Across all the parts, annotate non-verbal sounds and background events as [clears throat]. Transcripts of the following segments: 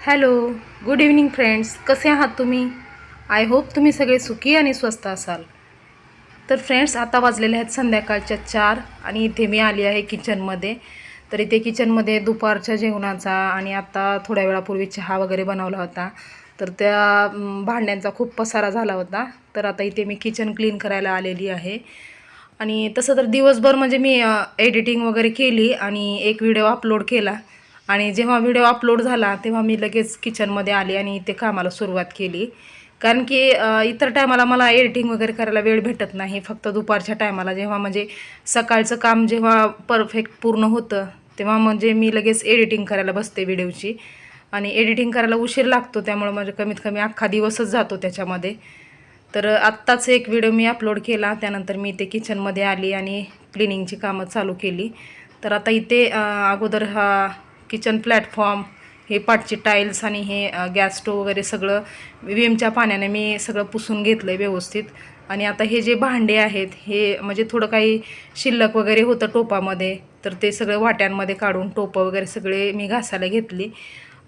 Hello good evening friends. कसे आहात तुम्ही? आय होप तुम्ही सगळे सुखी आणि स्वस्त असाल. तर फ्रेंड्स आता वाजलेले आहेत संध्याकाळच्या चार आणि इथे मी आली आहे किचनमध्ये. तर इथे किचनमध्ये दुपारच्या जेवणाचा आणि आता थोड्या वेळापूर्वी चहा वगैरे बनवला होता. तर त्या भांड्यांचा खूप पसारा झाला होता. तर आता इथे मी किचन क्लीन करायला आलेली आहे. आणि तसं तर दिवसभर म्हणजे मी एडिटिंग वगैरे केली आणि एक व्हिडिओ अपलोड केला. आणि जेव्हा व्हिडिओ अपलोड झाला तेव्हा मी लगेच किचनमध्ये आले आणि इथे कामाला सुरुवात केली. कारण की इतर टायमाला मला एडिटिंग वगैरे करायला वेळ भेटत नाही. फक्त दुपारच्या टायमाला जेव्हा म्हणजे सकाळचं काम जेव्हा परफेक्ट पूर्ण होतं तेव्हा म्हणजे मी लगेच एडिटिंग करायला बसते व्हिडिओची. आणि एडिटिंग करायला उशीर लागतो त्यामुळे म्हणजे कमीत कमी अख्खा दिवसच जातो त्याच्यामध्ये. तर आत्ताच एक व्हिडिओ मी अपलोड केला त्यानंतर मी इथे किचनमध्ये आली आणि क्लिनिंगची कामं चालू केली. तर आता इथे अगोदर हा किचन प्लॅटफॉर्म हे पाटची टाईल्स आणि हे गॅस स्टोव वगैरे सगळं विमच्या पाण्याने मी सगळं पुसून घेतलं आहे व्यवस्थित. आणि आता हे जे भांडे आहेत हे म्हणजे थोडं काही शिल्लक वगैरे होतं टोपामध्ये तर ते सगळं वाट्यांमध्ये काढून टोपं वगैरे सगळे मी घासायला घेतली.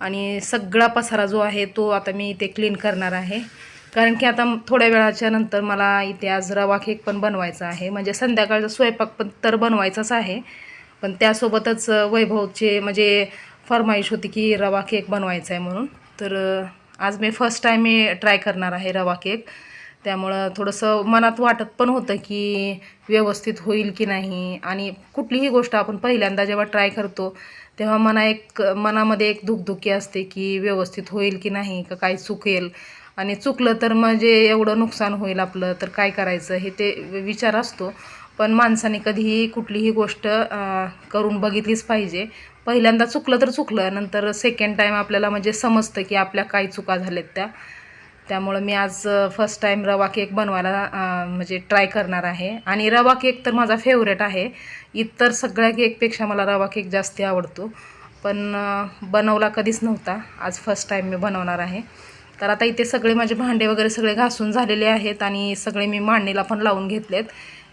आणि सगळा पसारा जो आहे तो आता मी इथे क्लीन करणार आहे. कारण की आता थोड्या वेळाच्या नंतर मला इथे आज रवा केक पण बनवायचा आहे. म्हणजे संध्याकाळचा स्वयंपाक पण तर बनवायचाच आहे. पण त्यासोबतच वैभवचे म्हणजे फरमाईश होती की रवा केक बनवायचा आहे म्हणून. तर आज मी फर्स्ट टाईम मी ट्राय करणार आहे रवा केक. त्यामुळं थोडंसं मनात वाटत पण होतं की व्यवस्थित होईल की नाही. आणि कुठलीही गोष्ट आपण पहिल्यांदा जेव्हा ट्राय करतो तेव्हा मना एक मनामध्ये एक धुकधुकी असते की व्यवस्थित होईल की नाही का काय चुकेल. आणि चुकलं तर म्हणजे एवढं नुकसान होईल आपलं तर काय करायचं हे ते विचार असतो. पण माणसाने कधीही कुठलीही गोष्ट करून बघितलीच पाहिजे. पहिल्यांदा चुकलं तर चुकलं नंतर सेकंड टाईम आपल्याला म्हणजे समजतं की आपल्या काय चुका झाल्यात त्या. त्यामुळं मी आज फर्स्ट टाईम रवा केक बनवायला म्हणजे ट्राय करणार आहे. आणि रवा केक तर माझा फेवरेट आहे. इतर सगळ्या केकपेक्षा मला रवा केक जास्त आवडतो. पण बनवला कधीच नव्हता. आज फर्स्ट टाईम मी बनवणार आहे. तर आता इथे सगळे माझे भांडे वगैरे सगळे घासून झालेले आहेत आणि सगळे मी मांडणीला पण लावून घेतलेत.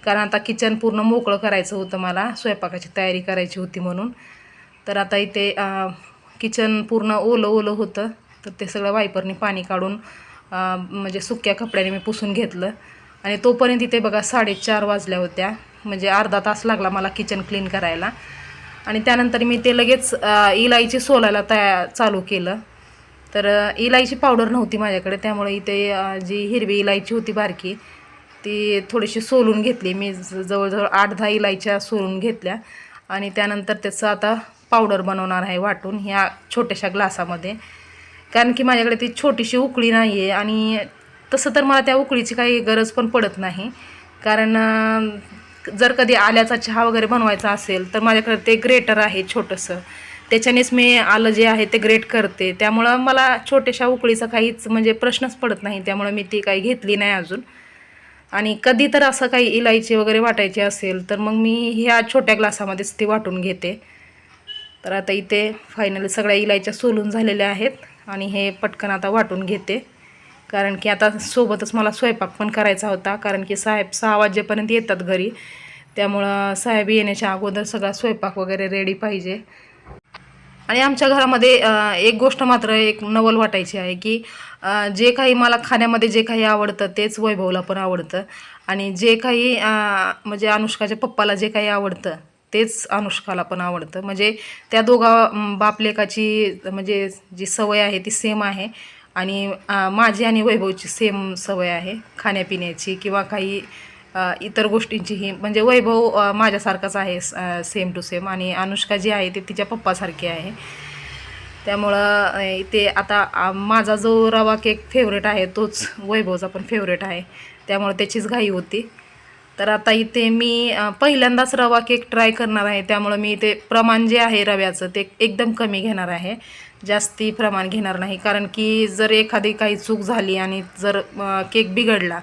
कारण आता किचन पूर्ण मोकळं करायचं होतं मला स्वयंपाकाची तयारी करायची होती म्हणून. तर आता इथे किचन पूर्ण ओलं ओलं होतं. तर ते सगळं वायपरने पाणी काढून म्हणजे सुक्या कपड्याने मी पुसून घेतलं. आणि तोपर्यंत इथे बघा साडेचार वाजल्या होत्या. म्हणजे अर्धा तास लागला मला किचन क्लीन करायला. आणि त्यानंतर मी ते लगेच इलायची सोलायला तया चालू केलं. तर इलायची पावडर नव्हती माझ्याकडे. त्यामुळे इथे जी हिरवी इलायची होती बारकी ती थोडीशी सोलून घेतली. मी ज- जवळजवळ आठ दहा इलायच्या सोलून घेतल्या. आणि त्यानंतर त्याचं आता पावडर बनवणार आहे वाटून ह्या छोट्याशा ग्लासामध्ये. कारण की माझ्याकडे ती छोटीशी उकळी नाही आहे आणि तसं तर मला त्या उकळीची काही गरज पण पडत नाही. कारण जर कधी आल्याचा चहा वगैरे बनवायचा असेल तर माझ्याकडे ते ग्रेटर आहे छोटंसं. त्याच्यानेच मी आलं जे आहे ते ग्रेट करते. त्यामुळं मला छोट्याशा उकळीचा काहीच म्हणजे प्रश्नच पडत नाही. त्यामुळं मी ती काही घेतली नाही अजून. आणि कधी तर असं काही इलायची वगैरे वाटायची असेल तर मग मी ह्या छोट्या ग्लासामध्येच ती वाटून घेते. तर आता इथे फायनली सगळ्या इलायच्या सोलून झालेल्या आहेत आणि हे पटकन आता वाटून घेते. कारण की आता सोबतच मला स्वयंपाक पण करायचा होता कारण की साहेब सहा वाजेपर्यंत येतात घरी. त्यामुळं साहेब येण्याच्या अगोदर सगळा स्वयंपाक वगैरे रेडी पाहिजे. आणि आमच्या घरामध्ये एक गोष्ट मात्र एक नवल वाटायची आहे की जे काही मला खाण्यामध्ये जे काही आवडतं तेच वैभवला पण आवडतं. आणि जे काही म्हणजे अनुष्काच्या पप्पाला जे काही आवडतं तेच अनुष्काला पण आवडतं. म्हणजे त्या दोघा बापलेकाची म्हणजे जी सवय आहे ती सेम आहे. आणि माझी आणि वैभवची सेम सवय आहे खाण्यापिण्याची किंवा काही इतर गोष्टींचीही म्हणजे वैभव माझ्यासारखाच आहे सेम टू सेम आणि अनुष्का जी आहे ती तिच्या पप्पासारखी आहे. त्यामुळं ते इथे आता माझा जो रवा केक फेवरेट आहे तोच वैभवचा पण फेवरेट आहे. त्यामुळं त्याचीच घाई होती. तर आता इथे मी पहिल्यांदाच रवा केक ट्राय करणार आहे. त्यामुळं मी इथे प्रमाण जे आहे रव्याचं ते एकदम कमी घेणार आहे. जास्ती प्रमाण घेणार नाही. कारण की जर एखादी काही चूक झाली आणि जर केक बिघडला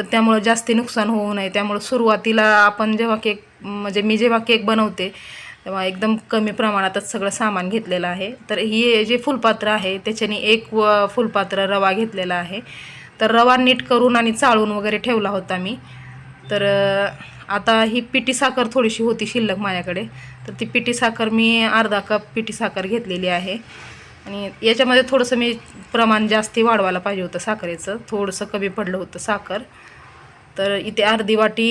तर त्यामुळं जास्ती नुकसान होऊ नये. त्यामुळं सुरुवातीला आपण जेव्हा केक म्हणजे मी जेव्हा केक बनवते तेव्हा एकदम कमी प्रमाणातच सगळं सामान घेतलेलं आहे. तर ही जे फुलपात्र आहे त्याच्याने एक व फुलपात्र रवा घेतलेला आहे. तर रवा नीट करून आणि चाळून वगैरे ठेवला होता मी. तर आता ही पिठी साखर थोडीशी होती शिल्लक माझ्याकडे. तर ती पिठी साखर मी अर्धा कप पिठी साखर घेतलेली आहे. आणि याच्यामध्ये थोडंसं मी प्रमाण जास्ती वाढवायला पाहिजे होतं साखरेचं. थोडंसं कमी पडलं होतं साखर. तर इथे अर्धी वाटी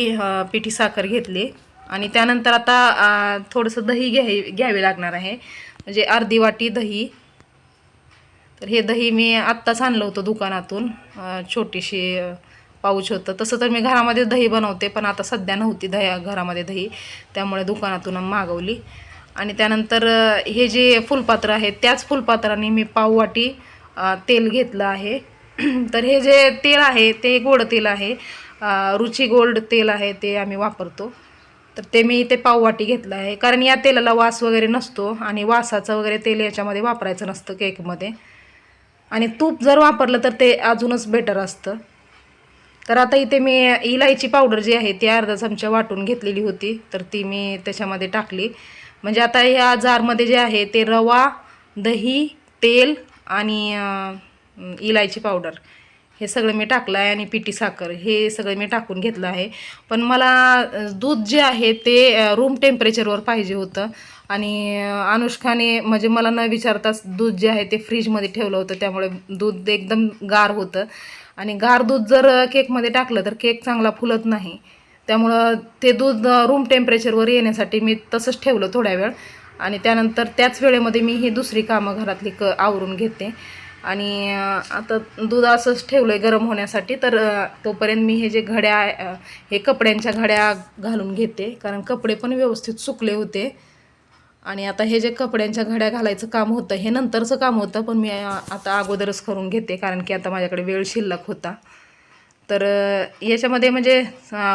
पिठी साखर घेतली. आणि त्यानंतर आता थोडंसं दही घ्यावी घ्यावे लागणार आहे. म्हणजे अर्धी वाटी दही. तर हे दही मी आत्ताच आणलं होतं दुकानातून. छोटीशी पाऊच होतं. तसं तर मी घरामध्ये दही बनवते पण आता सध्या नव्हती दह्या घरामध्ये दही. त्यामुळे दुकानातून मागवली. आणि त्यानंतर हे जे फुलपात्र आहे त्याच फुलपात्राने मी पाववाटी तेल घेतलं आहे. [clears throat] तर हे जे तेल आहे ते गोड तेल आहे. रुची गोल्ड तेल आहे ते आम्ही वापरतो. तर ते मी ते पाववाटी घेतलं आहे. कारण या तेलाला वास वगैरे नसतो आणि वासाचं वगैरे तेल याच्यामध्ये वापरायचं नसतं केकमध्ये. आणि तूप जर वापरलं तर ते अजूनच बेटर असतं. तर आता इथे मी इलायची पावडर जी आहे ती अर्धा चमचा वाटून घेतलेली होती. तर ती मी त्याच्यामध्ये टाकली. म्हणजे आता ह्या जारमध्ये जे आहे ते रवा दही तेल आणि इलायची पावडर. हे सगळं मी टाकलं आहे आणि पिठी साखर हे सगळं मी टाकून घेतलं आहे. पण मला दूध जे आहे ते रूम टेम्परेचरवर पाहिजे होतं. आणि अनुष्काने म्हणजे मला न विचारताच दूध जे आहे ते फ्रीजमध्ये ठेवलं होतं. त्यामुळे दूध एकदम गार होतं. आणि गार दूध जर केकमध्ये टाकलं तर केक चांगला फुलत नाही. त्यामुळं ते दूध रूम टेम्परेचरवर येण्यासाठी मी तसंच ठेवलं थोड्या वेळ. आणि त्यानंतर त्याच वेळेमध्ये मी ही दुसरी कामं घरातली क आवरून घेते. आणि आता दूध असंच ठेवलं आहे गरम होण्यासाठी तर तोपर्यंत मी हे जे घड्या हे कपड्यांच्या घड्या घालून घेते. कारण कपडे पण व्यवस्थित सुकले होते. आणि आता हे जे कपड्यांच्या घड्या घालायचं काम होतं हे नंतरचं काम होतं पण मी आता अगोदरच करून घेते कारण की आता माझ्याकडे वेळ शिल्लक होता. तर याच्यामध्ये म्हणजे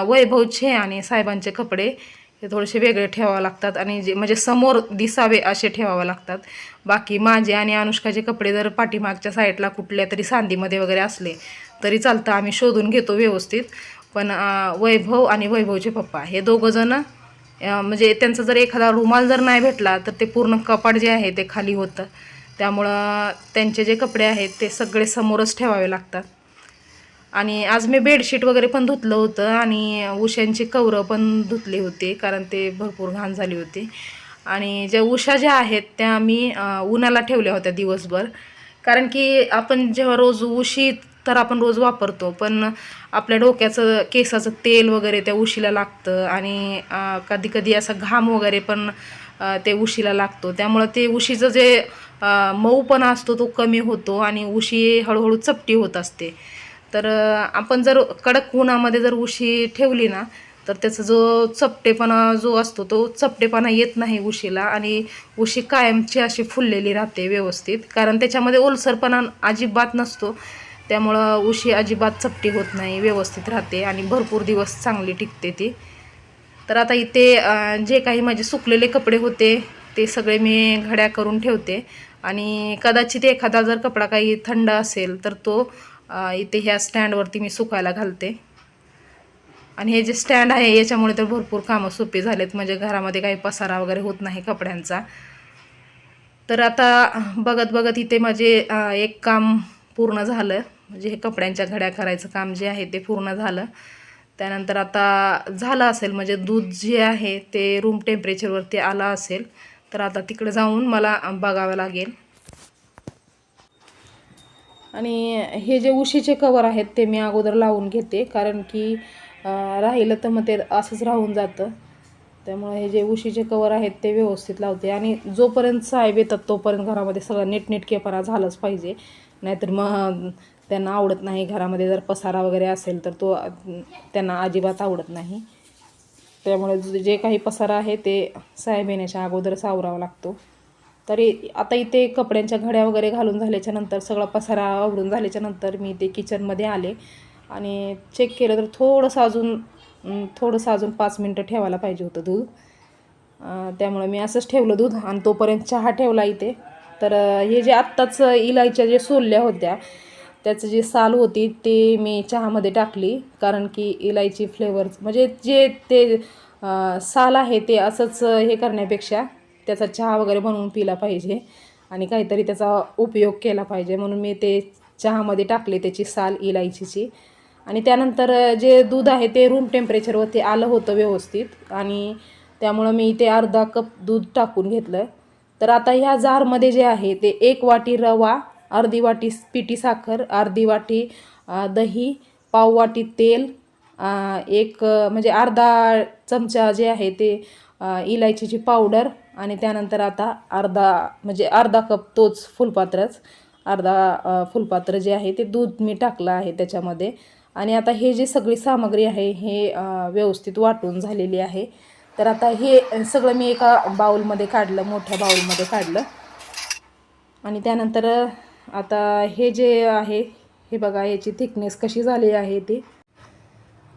वैभवचे आणि साहेबांचे कपडे हे थोडेसे वेगळे ठेवावे लागतात आणि जे म्हणजे समोर दिसावे असे ठेवावे लागतात. बाकी माझे आणि अनुष्काचे कपडे जर पाठीमागच्या साईडला कुठल्या तरी सांदीमध्ये वगैरे असले तरी चालतं आम्ही शोधून घेतो व्यवस्थित. पण वैभव आणि वैभवचे पप्पा हे दोघंजणं म्हणजे त्यांचा जर एखादा रुमाल जर नाही भेटला तर ते पूर्ण कपाट जे आहे ते खाली होतं. त्यामुळं त्यांचे जे कपडे आहेत ते सगळे समोरच ठेवावे लागतात. आणि आज मी बेडशीट वगैरे पण धुतलं होतं आणि उशांची कवरं पण धुतली होती कारण ते भरपूर घाण झाली होती. आणि ज्या उशा ज्या आहेत त्या मी उन्हाला ठेवल्या होत्या दिवसभर. कारण की आपण जेव्हा रोज उशी तर आपण रोज वापरतो. पण आपल्या डोक्याचं केसाचं तेल वगैरे त्या उशीला लागतं आणि कधी कधी असा घाम वगैरे पण ते उशीला लागतो. त्यामुळं ते उशीचं जे मऊपणा असतो तो कमी होतो आणि उशी हळूहळू चपटी होत असते. तर आपण जर कडक उन्हामध्ये जर उशी ठेवली ना तर त्याचा जो चपटेपणा जो असतो तो चपटेपणा येत नाही उशीला आणि उशी कायमची अशी फुललेली राहते व्यवस्थित. कारण त्याच्यामध्ये ओलसरपणा अजिबात नसतो. त्यामुळं उशी अजिबात चपटी होत नाही व्यवस्थित राहते आणि भरपूर दिवस चांगली टिकते ती. तर आता इथे जे काही माझे सुकलेले कपडे होते ते सगळे मी घड्या करून ठेवते. आणि कदाचित एखादा जर कपडा काही थंड असेल तर तो इथे ह्या स्टँडवरती मी सुकायला घालते. आणि हे जे स्टँड आहे याच्यामुळे तर भरपूर कामं सोपी झालेत. म्हणजे घरामध्ये काही पसारा वगैरे होत नाही कपड्यांचा. तर आता बघत बघत इथे माझे एक काम पूर्ण झालं. म्हणजे हे कपड्यांच्या घड्या करायचं काम जे आहे ते पूर्ण झालं. त्यानंतर आता झालं असेल म्हणजे दूध जे आहे ते रूम टेम्परेचरवरती आलं असेल तर आता तिकडे जाऊन मला बघावं लागेल. आणि हे जे उशीचे कवर आहेत ते मी अगोदर लावून घेते कारण की राहिलं तर मग ते असंच राहून जातं. त्यामुळे हे जे उशीचे कवर आहेत ते व्यवस्थित लावते. आणि जोपर्यंत साहेब येतात तोपर्यंत घरामध्ये सगळं नीटनेटकेपणा झालंच पाहिजे. नाहीतर मग त्यांना आवडत नाही. घरामध्ये जर पसारा वगैरे असेल तर तो त्यांना अजिबात आवडत नाही. त्यामुळे जे- काही पसारा आहे ते साहेब येण्याच्या अगोदरच आवरावा लागतो. तरी आता इथे कपड्यांच्या घड्या वगैरे घालून झाल्याच्यानंतर सगळा पसारा आवरून झाल्याच्यानंतर मी ते किचनमध्ये आले. आणि चेक केलं तर थोडंसं अजून थोडंसं अजून पाच मिनटं ठेवायला पाहिजे होतं दूध. त्यामुळे मी असंच ठेवलं दूध आणि तोपर्यंत चहा ठेवला इथे. तर हे जे आत्ताच इलायच्या जे सोलल्या होत्या त्याचं जी साल होती ते मी चहामध्ये टाकली. कारण की इलायची फ्लेवर म्हणजे जे ते साल आहे ते असंच हे करण्यापेक्षा त्याचा चहा वगैरे बनवून पिला पाहिजे. आणि काहीतरी त्याचा उपयोग केला पाहिजे. म्हणून मी ते चहामध्ये टाकले त्याची साल इलायचीची. आणि त्यानंतर जे दूध आहे ते रूम टेम्परेचरवरती आलं होतं व्यवस्थित. आणि त्यामुळं मी इथे अर्धा कप दूध टाकून घेतलं तर आता ह्या जारमध्ये जे आहे ते एक वाटी रवा अर्धी वाटी पिठी साखर अर्धी वाटी दही पाव वाटी तेल एक म्हणजे अर्धा चमचा जे आहे ते इलायचीची पावडर आणि त्यानंतर आता अर्धा म्हणजे अर्धा कप तोच फुलपात्रच अर्धा फुलपात्र जे आहे ते दूध मी टाकलं आहे त्याच्यामध्ये. आणि आता हे जी सगळी सामग्री आहे हे व्यवस्थित वाटून झालेली आहे. तर आता हे सगळं मी एका बाउलमध्ये काढलं मोठ्या बाउलमध्ये काढलं. आणि त्यानंतर आता हे जे आहे हे बघा याची थिकनेस कशी झाली आहे ती.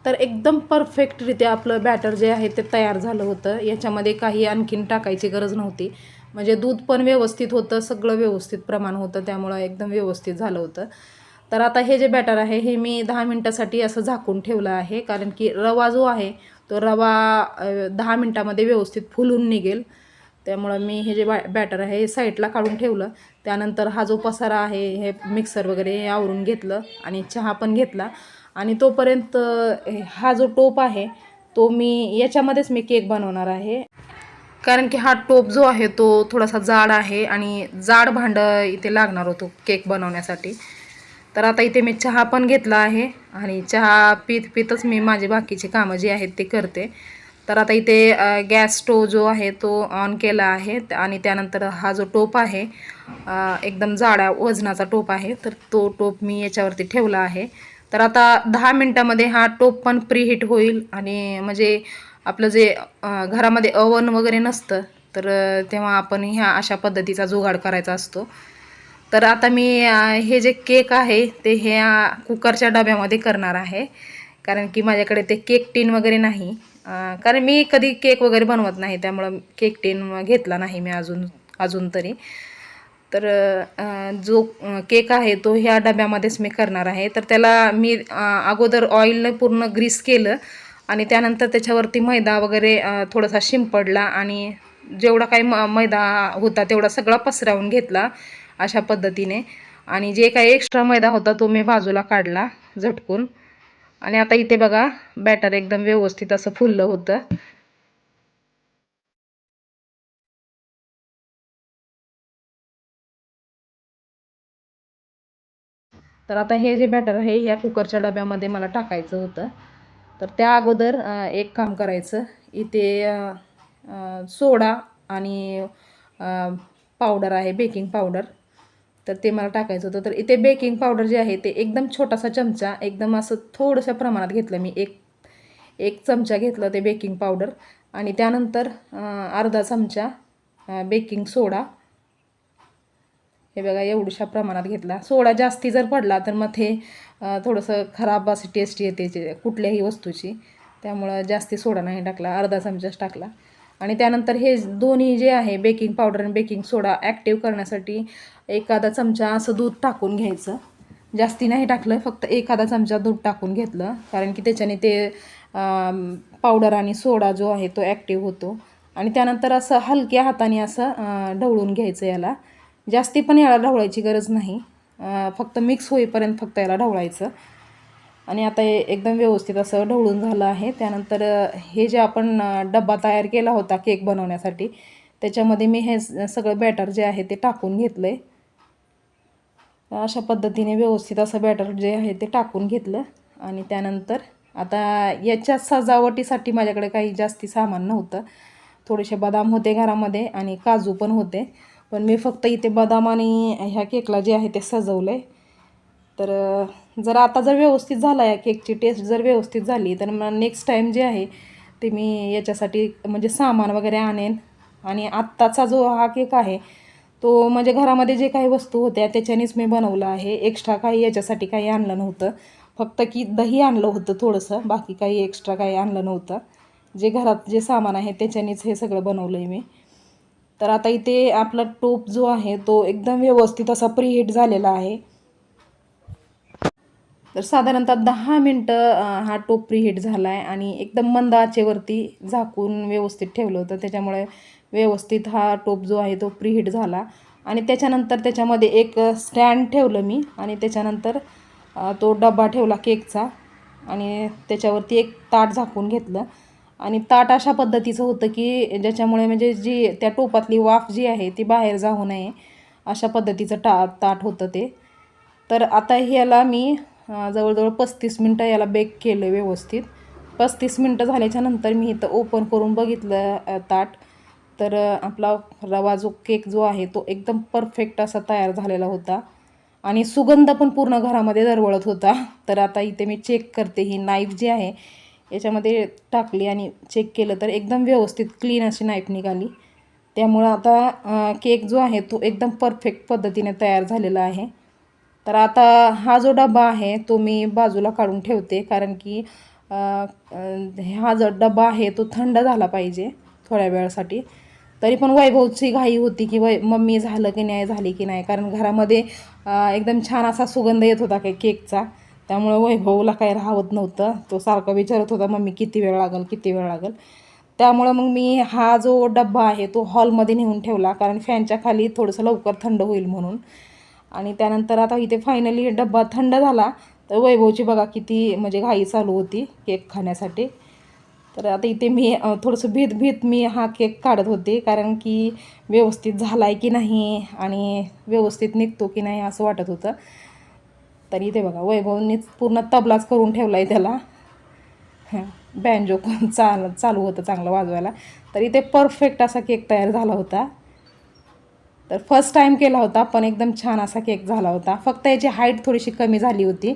तर एकदम परफेक्टरित्या आपलं बॅटर जे आहे ते तयार झालं होतं. याच्यामध्ये काही आणखीन टाकायची गरज नव्हती. म्हणजे दूध पण व्यवस्थित होतं सगळं व्यवस्थित प्रमाण होतं त्यामुळं एकदम व्यवस्थित झालं होतं. तर आता हे जे बॅटर आहे हे मी दहा मिनटासाठी असं झाकून ठेवलं आहे. कारण की रवा जो आहे तो रवा दहा मिनटामध्ये व्यवस्थित फुलून निघेल. त्यामुळं मी हे जे बॅ बॅटर आहे हे साईडला काढून ठेवलं. त्यानंतर हा जो पसारा आहे हे मिक्सर वगैरे हे आवरून घेतलं आणि चहा पण घेतला. आणि तोपर्यंत हा जो टोप आहे तो मी याच्यामध्येच मी केक बनवणार आहे. कारण की हा टोप जो आहे तो थोडासा जाड आहे आणि जाड भांडं इथे लागणार होतो केक बनवण्यासाठी. तर आता इथे मी चहा पण घेतला आहे आणि चहा पित पितच मी माझी बाकीची कामं जी आहेत ते करते. तर आता इथे गॅस स्टोव जो आहे तो ऑन केला आहे आणि त्यानंतर हा जो टोप आहे एकदम जाडा वजनाचा टोप आहे तर तो टोप मी याच्यावरती ठेवला आहे. तर आता दहा मिनटामध्ये हा टोप पण प्रीहीट होईल आणि म्हणजे आपलं जे घरामध्ये अवन वगैरे नसतं तर तेव्हा आपण ह्या अशा पद्धतीचा जुगाड करायचा असतो. तर आता मी हे जे केक आहे ते ह्या कुकरच्या डब्यामध्ये करणार आहे. कारण की माझ्याकडे ते केक टीन वगैरे नाही. कारण मी कधी केक वगैरे बनवत नाही त्यामुळं केक टीन घेतला नाही मी अजून अजून तरी. तर जो केक आहे तो ह्या डब्यामध्येच मी करणार आहे. तर त्याला मी अगोदर ऑइलने पूर्ण ग्रीस केलं आणि त्यानंतर त्याच्यावरती मैदा वगैरे थोडासा शिंपडला आणि जेवढा काही म मैदा होता तेवढा सगळा पसरावून घेतला. अशा पद्धतीने. आणि जे काही एक्स्ट्रा मैदा होता तो मी बाजूला काढला झटकून. आणि आता इथे बघा बॅटर एकदम व्यवस्थित असं फुललं होतं. तर आता हे जे बॅटर आहे ह्या कुकरच्या डब्यामध्ये मला टाकायचं होतं. तर त्या अगोदर एक काम करायचं. इथे सोडा आणि पावडर आहे बेकिंग पावडर तर ते मला टाकायचं होतं. तर इथे बेकिंग पावडर जे आहे ते एकदम छोटासा चमचा एकदम असं थोडंसं प्रमाणात घेतलं मी. एक एक चमचा घेतलं ते बेकिंग पावडर आणि त्यानंतर अर्धा चमचा बेकिंग सोडा हे बघा एवढ्याशा प्रमाणात घेतला. सोडा जास्ती जर पडला तर मग ते थोडंसं खराब असं टेस्ट येते जे- कुठल्याही वस्तूची. त्यामुळं जास्ती सोडा नाही टाकला. अर्धा चमचाच टाकला. आणि त्यानंतर हे दोन्ही जे आहे बेकिंग पावडर आणि बेकिंग सोडा ॲक्टिव्ह करण्यासाठी एखादा चमचा असं दूध टाकून घ्यायचं. जास्ती नाही टाकलं फक्त एखादा चमचा दूध टाकून घेतलं. कारण की त्याच्याने ते पावडर आणि सोडा जो आहे तो ॲक्टिव्ह होतो. आणि त्यानंतर असं हलक्या हाताने असं ढवळून घ्यायचं याला. जास्ती पण याला ढवळायची गरज नाही. फक्त मिक्स होईपर्यंत फक्त याला ढवळायचं. आणि आता हे एकदम व्यवस्थित असं ढवळून झालं आहे. त्यानंतर हे जे आपण डब्बा तयार केला होता केक बनवण्यासाठी त्याच्यामध्ये मी हे सगळं बॅटर जे आहे ते टाकून घेतलं आहे अशा पद्धतीने व्यवस्थित असं बॅटर जे आहे ते टाकून घेतलं. आणि त्यानंतर आता याच्या सजावटीसाठी माझ्याकडे काही जास्ती सामान नव्हतं. थोडेसे बदाम होते घरामध्ये आणि काजू पण होते. पण मी फक्त इथे बदाम आणि ह्या केकला जे आहे ते सजवलं आहे तर जर आता जर व्यवस्थित झाला या केकची टेस्ट जर व्यवस्थित झाली तर मग नेक्स्ट टाईम जे आहे ते मी याच्यासाठी म्हणजे सामान वगैरे आणेन. आणि आत्ताचा जो हा केक आहे तो म्हणजे घरामध्ये जे काही वस्तू होत्या त्याच्यानेच मी बनवलं आहे. एक्स्ट्रा काही याच्यासाठी काही आणलं नव्हतं. फक्त की दही आणलं होतं थोडंसं बाकी काही एक्स्ट्रा काही आणलं नव्हतं. जे घरात जे सामान आहे त्याच्यानेच हे सगळं बनवलं आहे मी. तर आता इथे आपला टोप जो आहे तो एकदम व्यवस्थित असा प्रीहीट झालेला आहे. तर साधारणतः दहा मिनटं हा टोप प्रीहीट झाला आहे आणि एकदम मंद आचेवरती झाकून व्यवस्थित ठेवलं होतं. त्याच्यामुळे व्यवस्थित हा टोप जो आहे तो प्रीहीट झाला. आणि त्याच्यानंतर त्याच्यामध्ये एक स्टँड ठेवलं मी आणि त्याच्यानंतर तो डबा ठेवला केकचा आणि त्याच्यावरती एक ताट झाकून घेतलं. आणि ताट अशा पद्धतीचं होतं की ज्याच्यामुळे म्हणजे जी त्या टोपातली वाफ जी आहे ती बाहेर जाऊ नये अशा पद्धतीचं टा ताट होतं ते. तर आता ह्याला मी जवळजवळ पस्तीस मिनटं याला बेक केलं व्यवस्थित. पस्तीस मिनटं झाल्याच्यानंतर मी इथं ओपन करून बघितलं ताट. तर आपला रवा जो केक जो आहे तो एकदम परफेक्ट असा तयार झालेला होता. आणि सुगंध पण पूर्ण घरामध्ये दरवळत होता. तर आता इथे मी चेक करते. ही नाईफ जी आहे याच्यामध्ये टाकली आणि चेक केलं तर एकदम व्यवस्थित क्लीन अशी नाईफ निघाली. त्यामुळं आता केक जो आहे तो एकदम परफेक्ट पद्धतीने तयार झालेला आहे. तर आता हा जो डबा आहे तो मी बाजूला काढून ठेवते. कारण की हा जो डबा आहे तो थंड झाला पाहिजे थोड्या वेळासाठी. तरी पण वैभवची घाई होती की वै मम्मी झालं की नाही झाली की नाही? कारण घरामध्ये एकदम छान असा सुगंध येत होता काही केकचा. त्यामुळं वैभवला काही राहत नव्हतं. तो सारखं विचारत होता मम्मी किती वेळ लागेल? किती वेळ लागेल? त्यामुळं मग मी हा जो डब्बा आहे तो हॉलमध्ये नेऊन ठेवला. कारण फॅनच्या खाली थोडंसं लवकर थंड होईल म्हणून. आणि त्यानंतर आता इथे फायनली डब्बा थंड झाला. तर वैभवची बघा किती म्हणजे घाई चालू होती केक खाण्यासाठी. तर आता इथे मी थोडंसं भीत भीत मी हा केक काढत होते. कारण की व्यवस्थित झाला आहे की नाही आणि व्यवस्थित निघतो की नाही असं वाटत होतं. तर इथे बघा वैभवनीच पूर्ण तबलाच करून ठेवला आहे त्याला. [laughs] बँजो चाल चालू होतं चांगलं वाजवायला. तर इथे परफेक्ट असा केक तयार झाला होता. तर फर्स्ट टाईम केला होता पण एकदम छान असा केक झाला होता. फक्त याची हाईट थोडीशी कमी झाली होती.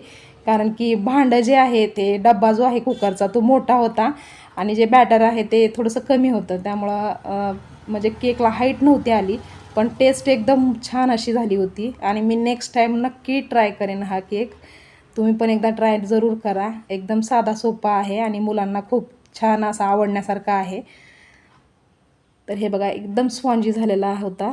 कारण की भांडं जे आहे ते डब्बा जो आहे कुकरचा तो मोठा होता. आणि जे बॅटर आहे ते थोडंसं कमी होतं. त्यामुळं म्हणजे केकला हाईट नव्हती आली पण टेस्ट एकदम छान अशी झाली होती. आणि मी नेक्स्ट टाईम नक्की ट्राय करेन हा केक तुम्ही पण एकदा ट्राय जरूर करा. एकदम साधा सोपा आहे आणि मुलांना खूप छान असा आवडण्यासारखा आहे. तर हे बघा एकदम स्पॉन्जी झालेला होता.